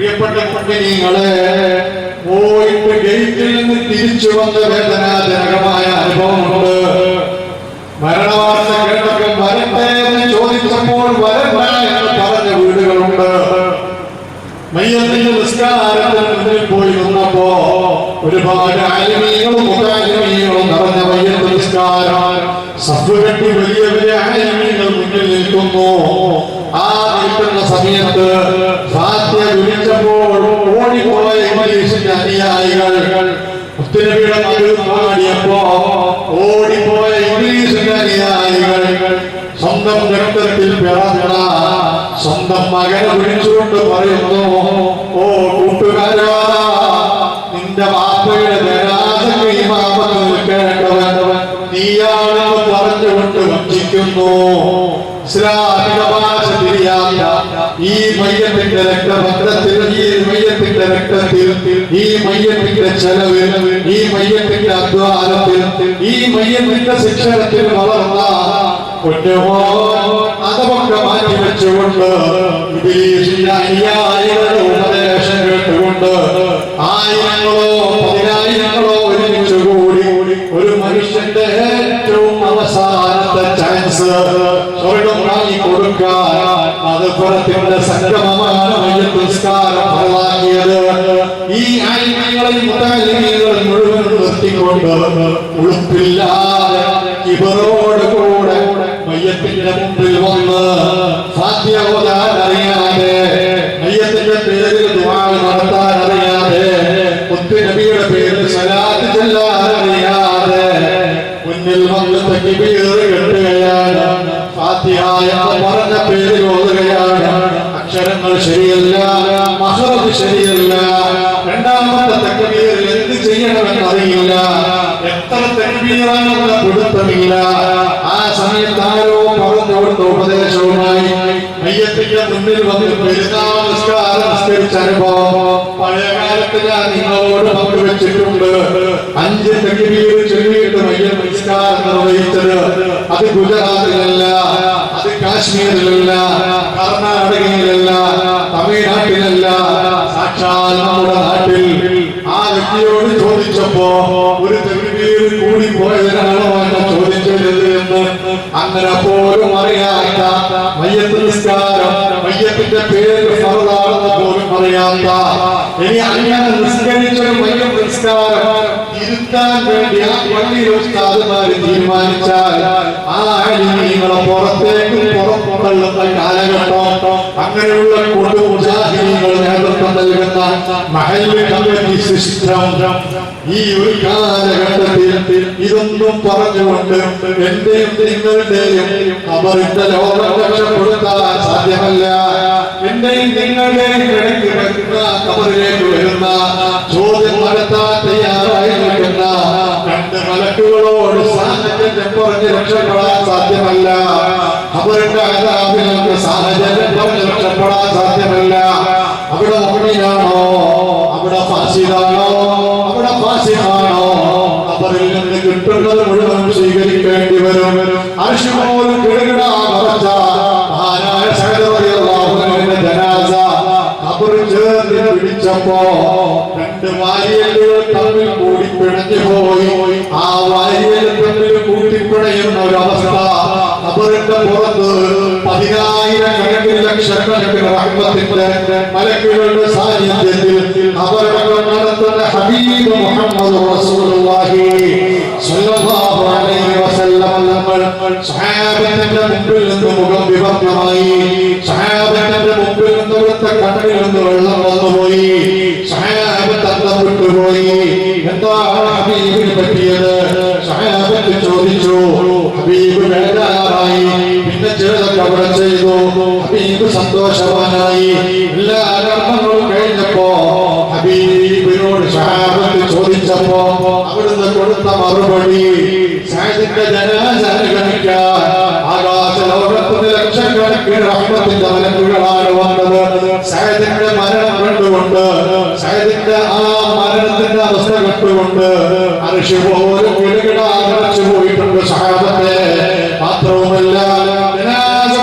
പ്രിയപ്പെട്ട കുഞ്ഞിനിങ്ങളെ പോയിട്ട് ഗേറ്റിൽ നിന്ന് തിരിച്ചു വന്ന വേദനാജനകമായ അനുഭവമുണ്ട്. മരണവാർത്ത കേട്ടപ്പോൾ വരട്ടെ ചോദിച്ചപ്പോൾ വരണ്ട എന്ന് പറഞ്ഞ വീടുകളുണ്ട്. മയ്യത്തിന്റെ നിസ്കാരത്തിന് മുന്നിൽ പോയി നിന്നപ്പോ ഒരുപാട് ആലിമീങ്ങളും മുഖാലിമീകളും നിറഞ്ഞ മയ്യത്ത് നിസ്കാരം. സഫ് കെട്ടി വലിയ വലിയ ആലിമീങ്ങൾ മുന്നിൽ നിൽക്കുന്നു. ആ നിൽക്കുന്ന സമയത്ത് ഫാത്യ വിളിച്ചപ്പോൾ ഓടിപ്പോയ ഇംഗ്ലീഷിന്റെ അനുയായികൾ മുത്തുനബിയുടെ മകൾ പാടിയപ്പോ ഓടിപ്പോയ ഇംഗ്ലീഷിന്റെ അനുയായികൾ സ്വന്തം രക്തത്തിൽ പിറന്ന സ്വന്തം മകനെ വിളിച്ചുകൊണ്ട് പറയുന്നു ഓ കൂട്ടുകാരാ നിന്റെ വാപ്പയുടെ ജനാസക്ക് ഇമാമത്ത് നിൽക്കേണ്ടവൻ നീയാണെന്ന് പറഞ്ഞുകൊണ്ട് വഞ്ചിക്കുന്നു. ഈ മയ്യത്തിന്റെ രക്തബന്ധത്തിൽ ഈ മയ്യത്തിന്റെ രക്തത്തിൽ ഈ മയ്യത്തിന്റെ ചെലവ് ഈ മയ്യത്തിന്റെ അധ്വാനത്തിൽ ഈ മയ്യത്തിന്റെ ശിക്ഷണത്തിൽ വളർന്ന കുറ്റമോൻ അതൊക്കെ മാറ്റി വെച്ചുകൊണ്ട് അനുയായികളുടെ ഉപദേശം കേട്ടുകൊണ്ട് ആയിരങ്ങളോ പതിനായിരങ്ങളോ ഒരുമിച്ച് കൂടി ഒരു മനുഷ്യന്റെ ഏറ്റവും അവസാനത്തെ ചാൻസ് സ്വർഗം വാങ്ങി കൊടുക്കാൻ അത് പുറത്തിന്റെ സംഗമമാണ് നിസ്കാരം ഫലമാക്കിയത് ഈ ആയിരങ്ങളെയും മുത്താലികളെയും മുഴുവൻ നിർത്തിക്കൊണ്ട് ഇവരോട് കൂടെ മയ്യത്തിന്റെ മുമ്പിൽ വന്ന് ഓതാൻ അറിയാതെ മയ്യത്തിന്റെ പേരിൽ ദുആ നടത്താൻ അറിയാതെ മുത്തുനബിയുടെ പേരിൽ സലാത്ത് അറിയാതെ മുന്നിൽ അറിയില്ല. എത്ര തക്ബീറാണെന്ന് കൊടുത്തറിയില്ല ആ സമയത്ത് ആരോ പറഞ്ഞു ഉപദേശവുമായി അയ്യത്തിന്റെ മുന്നിൽ വന്ന് പെരുന്നാൾ നിസ്കാരം നിസ്കരിച്ച അനുഭവം പഴയകാലത്ത് ഞാൻ നിങ്ങളോട് പങ്കുവെച്ചിട്ടുണ്ട്. അഞ്ച് തക്ബീർ ചൊല്ലിയിട്ട് മയ്യ നമസ്കാരം നിർവഹിച്ചത് അത് ഗുജറാത്തിലല്ല അത് കാശ്മീരിലല്ല കർണാടകയിലല്ല തമിഴ്നാട്ടിലല്ല സാക്ഷാൽ നമ്മുടെ നാട്ടിൽ ആ വ്യക്തിയോട് ചോദിച്ചപ്പോ ഒരു തെരുവീർ കൂടി പോയതിനാണോ എന്നെ ചോദിച്ചത് എന്ന് അങ്ങനെ പോലും അറിയാത്ത മയ്യത്ത് നിസ്കാരം മയ്യത്തിന്റെ പേര് ഫറദാണെന്ന് പോലും അറിയാത്ത ഇനി അങ്ങനെ നിസ്കരിച്ചൊരു വലിയ നിസ്കാരം ഇരുത്താൻ വേണ്ടി ആ പള്ളിയിലെ ഉസ്താദുമാര് തീരുമാനിച്ചാൽ ആ അലിമീങ്ങളെ പുറത്തേക്ക് പുറത്തുകൊള്ളുന്ന കാലഘട്ടം അങ്ങനെയുള്ള കൊടു മുജാഹിദീങ്ങൾ നേതൃത്വം നൽകുന്ന മഹല്ല് കമ്മിറ്റി സിസ്റ്റം ഈ ഒരു കാലഘട്ടത്തിൽ ഇതൊന്നും പറഞ്ഞുകൊണ്ട് എന്റെയും നിങ്ങളുടെയും അവരുടെ ലോകം രക്ഷപ്പെടുത്താൻ സാധ്യമല്ല. എന്റെയും നിങ്ങളുടെയും ഇടയ്ക്ക് വരുന്ന കബറിലേക്ക് വരുന്ന ചോദ്യം നടത്താൻ തയ്യാറായി നിൽക്കുന്ന രണ്ട് മലക്കുകളോട് സാഹചര്യം പറഞ്ഞ് രക്ഷപ്പെടാൻ സാധ്യമല്ല. അവരുടെ അതാപിൽ നിന്ന് സാഹചര്യം പറഞ്ഞ് രക്ഷപ്പെടാൻ സാധ്യമല്ല. അവിടെ മുന്നിലാണോ അവിടെ ഫാസിലാണോ അവിടെ ഫാസിലാണോ അവരിൽ നിന്ന് കിട്ടുന്നത് മുഴുവൻ സ്വീകരിക്കേണ്ടി വരും അർഷ് പോലും കിടകിടാ മറച്ച മഹാനായ സഹോദരിയുടെ ജനാസ അവർ ചേർന്ന് പിടിച്ചപ്പോ രണ്ട് വാരിയലുകൾ തമ്മിൽ കൂടി പിണഞ്ഞു പോയി. ആ വാരിയൽ തമ്മിൽ കൂട്ടിപ്പിണയുന്ന ഒരു അവസ്ഥ അവരുടെ പുറത്ത് പതിനായിരം കണക്കിന് ലക്ഷക്കണക്കിന് റഹ്മത്തിന്റെ മലക്കുകളുടെ സാന്നിധ്യത്തിൽ അവരുടെ നടത്തുന്ന ഹബീബ് മുഹമ്മദ് റസൂലുള്ളാഹി സ്വല്ലല്ലാഹു അലൈഹി വസല്ലം നമ്മൾ സഹാബത്തിന്റെ മുമ്പിൽ നിന്ന് മുഖം വിഭക്തമായി മാതൃമൊഴി സാഹിത്യത്തിന്റെ ജനജനഗണിക്ക ആകാശ ലക്ഷക്കണക്കിന് റഹ്മത്തിന്റെ മലക്കുകളാണ് വന്നത്. സാഹിത്യത്തിന്റെ മരണം കണ്ടുകൊണ്ട് സാഹിത്യത്തിന്റെ ആ മരണത്തിന്റെ അവസ്ഥ കണ്ടുകൊണ്ട് മനുഷ്യ പോലും കിടകിടാകടച്ചു പോയിട്ടുണ്ട് സഹാബത്തെ. മാത്രവുമല്ല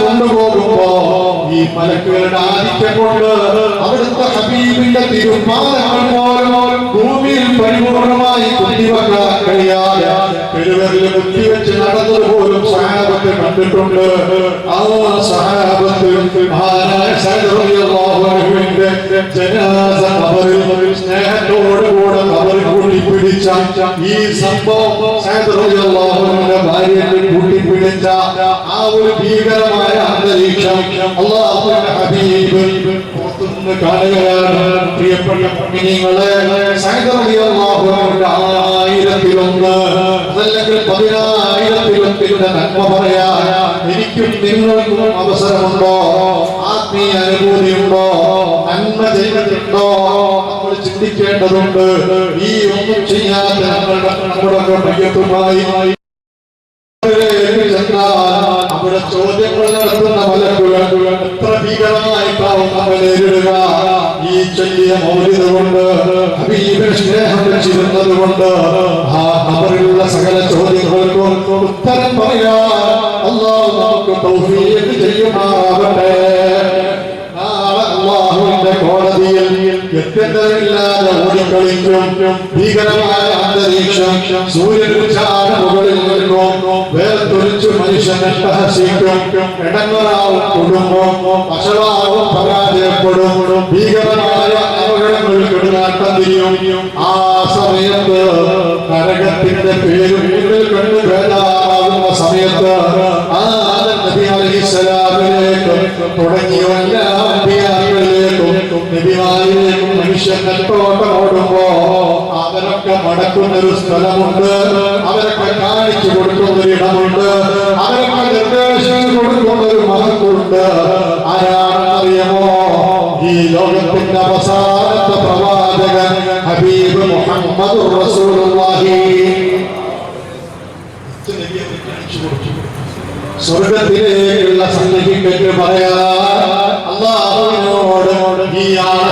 കൊണ്ടുപോകുമ്പോ ഈ മലക്കുകളുടെ ആധിക്യം കൊണ്ട് അവിടുത്തെ ഹബീബിന്റെ തീരുമാനങ്ങൾ പോലും ഭൂമിയിൽ പരിപൂർണമായി കുത്തിവെക്കാൻ കഴിയാതെ പെരുവരിൽ കുത്തിവെച്ച് നടന്നത് പോലും സഹാബത്തെ കണ്ടിട്ടുണ്ട്. അതുപോലെ സഹാബത്ത് മഹാനായഹുവിന്റെ ജനാസ കബറിൽ സ്നേഹത്തോടുകൂടെ കബറിൽ കൂട്ടിപ്പിടിച്ച ഈ സംഭവം സഹദറിയാഹുവിന്റെ ഭാര്യയെ കൂട്ടിപ്പിടിച്ച ആ ഒരു ഭീകരമായ അന്തരീക്ഷം അള്ളാഹു പുറത്തുനിന്ന് കാണുകയാണ് പ്രിയപ്പെട്ട അൻഹുവിന്റെ ആയിരത്തിലൊന്ന് അതല്ലെങ്കിൽ പതിനായിരത്തിലൊന്നിന്റെ നന്മ പറയാൻ എനിക്കും നിങ്ങൾക്കും അവസരമുണ്ടോ? ആത്മീയ അനുഭൂതിയുണ്ടോ നന്മ ചെയ്തിട്ടുണ്ടോ? നമ്മൾ ചിന്തിക്കേണ്ടതുണ്ട്. ഈ ഒന്നും ചെയ്യാതെ നമ്മളുടെ നമ്മുടെ മയ്യത്തുമായി അവിടെ ചോദ്യങ്ങൾ നടത്തുന്ന മലക്കുകൾ എത്ര ഭീകരമായിട്ടാവും നമ്മൾ നേരിടുക. ഈ ചൊല്ലിയ മൗലിത കൊണ്ട് സ്നേഹം കൊണ്ട് ആ അവരിലുള്ള സകല ചോദ്യങ്ങൾക്കും ഉത്തരം പറയാ. അള്ളാഹു നമുക്ക് അള്ളാഹുവിന്റെ കോടതിയിൽ വ്യക്തതയില്ലാതെ ഓടിക്കളിക്കും. ഭീകരമായ അന്തരീക്ഷം സൂര്യൻ നിൽക്കും പരാജയപ്പെടും ഭീകരമായ ആ സമയത്ത് ആ തുടങ്ങിയ എല്ലാ അമ്പിയാക്കളിലേക്കും മടക്കുന്ന ഒരു സ്ഥലമുണ്ട്. അവരൊക്കെ കാണിച്ചു കൊടുക്കുന്ന ഒരു ഇടമുണ്ട് അവരൊക്കെ നിർദ്ദേശങ്ങൾ കൊടുക്കുന്ന ഒരു മഹത്തുണ്ട് ആരാണെന്നറിയമോ ഈ ലോകത്തിന്റെ അവസാനത്തെ പ്രവാചകൻ ഹബീബ് മുഹമ്മദ് റസൂലുള്ളാഹി. സ്വർഗത്തിലേക്കുള്ള സന്നിധിക്കറ്റ് പറയാ അള്ളാഹുവിനോട് ഈ ആളെ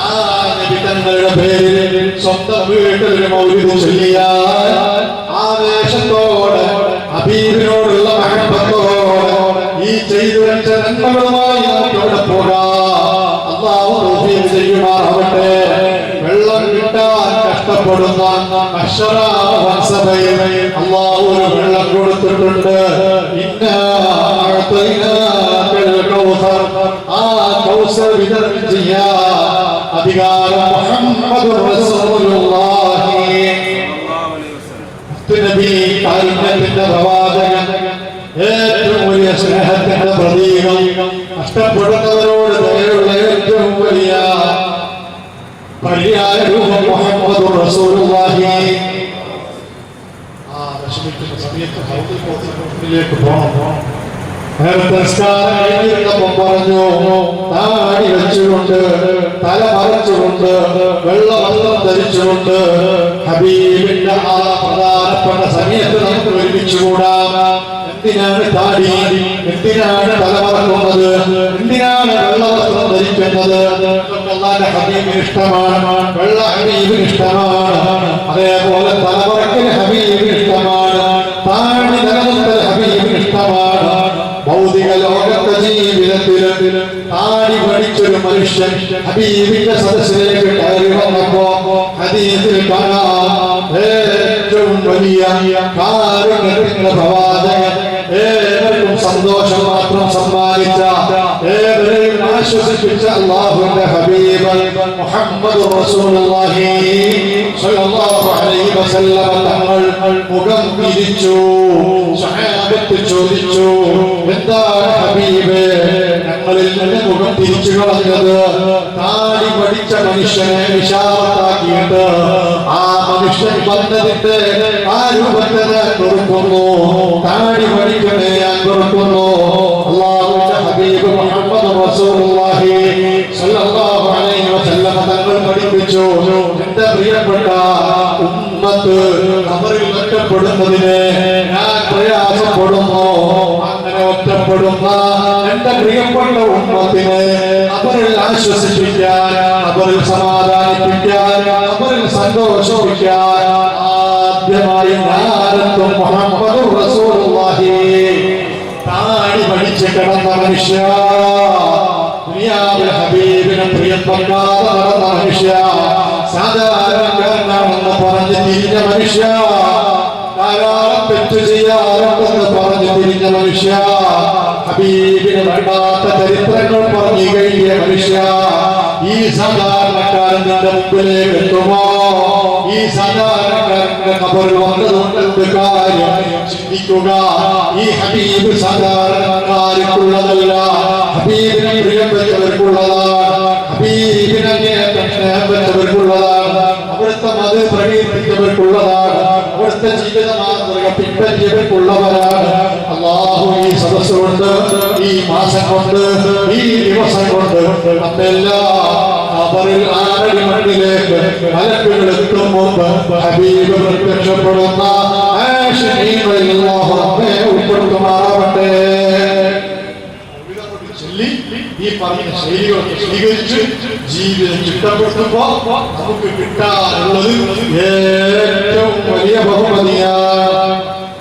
ആ നബി തങ്ങളുടെ പേരിൽ സ്വന്തം വീട്ടിൽ മൗലിദ് ചൊല്ലിയാൽ കഷ്ടപ്പെടുന്ന അക്ഷരാമ വത്സഭയിൽ അള്ളാഹു ഒരു വെള്ളം കൊടുത്തിട്ടുണ്ട്. ആ കൗസർ വിതരണം ചെയ്യാൻ അധികാരം മുഹമ്മദ് റസൂലുള്ളാഹി നബി കാരുണ്യത്തിന്റെ പ്രവാചകൻ ഏറ്റവും വലിയ സ്നേഹത്തിന്റെ പ്രതീകം കഷ്ടപ്പെടുന്നവരോട് ദയയുള്ള ഏറ്റവും വലിയ പര്യായ രൂപം മുഹമ്മദ് റസൂലുള്ളാഹി ആ വിഷമിക്കുന്ന സമയത്ത് ഹൗദിൽ പോകുന്നതിലേക്ക് പോകണം നിസ്കാരം കഴിഞ്ഞിരുന്നപ്പോൾ പറഞ്ഞു താടി വെച്ചുകൊണ്ട് തല മറച്ചുകൊണ്ട് വെള്ള വസ്ത്രം ധരിച്ചുകൊണ്ട് ഹബീബിന്റെ ആ പ്രധാനപ്പെട്ട സമയത്ത് നമുക്ക് ഒരുമിച്ചുകൂടാം. എന്തിനാണ് താടി? എന്തിനാണ് തല മറക്കുന്നത് എന്തിനാണ് വെള്ള വസ്ത്രം ധരിക്കുന്നത് അള്ളാന്റെ ഹബീബിന് ഇഷ്ടമാണ്. വെള്ള ഹബീബിന് ഇഷ്ടമാണ്. അതേപോലെ തലമുറക്കിന് ഹബീബിന് ഇഷ്ടമാണ്. താടി നിലനിൽക്കൽ ഹബീബിന് ഇഷ്ടമാണ്. ഭൗതിക ലോകത്തെ ജീവിതത്തിൽ താടി പഠിച്ചൊരു മനുഷ്യൻ ഹബീബിന്റെ സദസ്സിലേക്ക് ഏവരെയും ആശ്വസിപ്പിച്ച അള്ളാഹുവിന്റെ ഹബീബ് മുഹമ്മദ് റസൂലുള്ളാഹി സ്വല്ലല്ലാഹു അലൈഹി വസല്ലമ തങ്ങൾ മുഖം തിരിച്ചു സഹാബത്ത് ചോദിച്ചു എന്താണ് ഹബീബ് ഞങ്ങളിൽ നിന്ന് മുഖം തിരിച്ചു കളഞ്ഞത്? താടി പഠിച്ച മനുഷ്യനെ വിശാലത്താക്കിയിട്ട് ആ മനുഷ്യൻ വന്നതിന്റെ ആ രൂപത്തെ ഞാൻ കൊടുക്കുന്നു താടി പഠിക്കണേ ഞാൻ കൊടുക്കുന്നു. അള്ളാഹുവിന്റെ ഹബീബ് തങ്ങൾ പഠിപ്പിച്ചു. എന്റെ പ്രിയപ്പെട്ട ഉമ്മത്ത് അവരിൽ ഒറ്റപ്പെടുന്നതിന് ഞാൻ പ്രയാസപ്പെടുന്നു. അങ്ങനെ ഒറ്റപ്പെടുന്ന എന്റെ പ്രിയപ്പെട്ട ഉമ്മത്തിനെ അവരിൽ ആശ്വസിപ്പിക്കാൻ അവരിൽ സമാധാനിപ്പിക്കാൻ അവരിൽ സന്തോഷിപ്പിക്കാൻ ആദ്യമായി ഞാനെത്തും മുഹമ്മദ് റസൂലുള്ളാഹി. താടി പഠിച്ച് കിടന്ന മനുഷ്യ. ദുനിയാവിൽ ഹബീബിനെ പ്രിയപ്പെടാതെ നടന്ന മനുഷ്യ സാധാരണക്കാരനാണെന്ന് പറഞ്ഞ് തിരിഞ്ഞ മനുഷ്യ. ധാരാളം തെറ്റ് ചെയ്യാറുണ്ടെന്ന് പറഞ്ഞ് തിരിഞ്ഞ മനുഷ്യ. ഹബീബിന് വേണ്ടാത്ത ചരിത്രങ്ങൾ പറഞ്ഞു കഴിഞ്ഞ മനുഷ്യ. ഈ സാധാരണക്കാരൻ നിന്റെ മുമ്പിലേക്ക് എത്തുമോ? ഈ സാധാരണക്കാരന്റെ കബർ വന്നതുകൊണ്ട് കാര്യം ചിന്തിക്കുക. ഈ ഹബീബ് സാധാരണക്കാർക്കുള്ളതല്ല. ഹബീബിനെ പ്രിയപ്പെട്ടവർക്കുള്ളതാണ്. ഹബീബിനെ വെച്ചവർക്കുള്ളതാണ് അവിടുത്തെ മത് പ്രകീർത്തിച്ചവർക്കുള്ളതാണ്. അവിടുത്തെ ജീവിത മാതൃക പിൻപറ്റിയവർക്കുള്ളവരാണ്. അള്ളാഹു ഈ സദസ് കൊണ്ട് ഈ മാസം കൊണ്ട് ഈ ദിവസം കൊണ്ട് നമ്മെല്ലാം അവരിൽ ആരടി മണ്ണിലേക്ക് മലക്കുകൾ എത്തും മുമ്പ് ഹബീബ് പ്രത്യക്ഷപ്പെടുന്ന ഉൾപ്പെടുത്തുമാറാവട്ടെ. ഈ പറഞ്ഞ ശൈലികളൊക്കെ സ്വീകരിച്ച് ജീവിതം ചിട്ടപ്പെടുത്തുമ്പോ നമുക്ക് കിട്ടാറുള്ളത് ഏറ്റവും വലിയ ബഹുമതിയാണ്.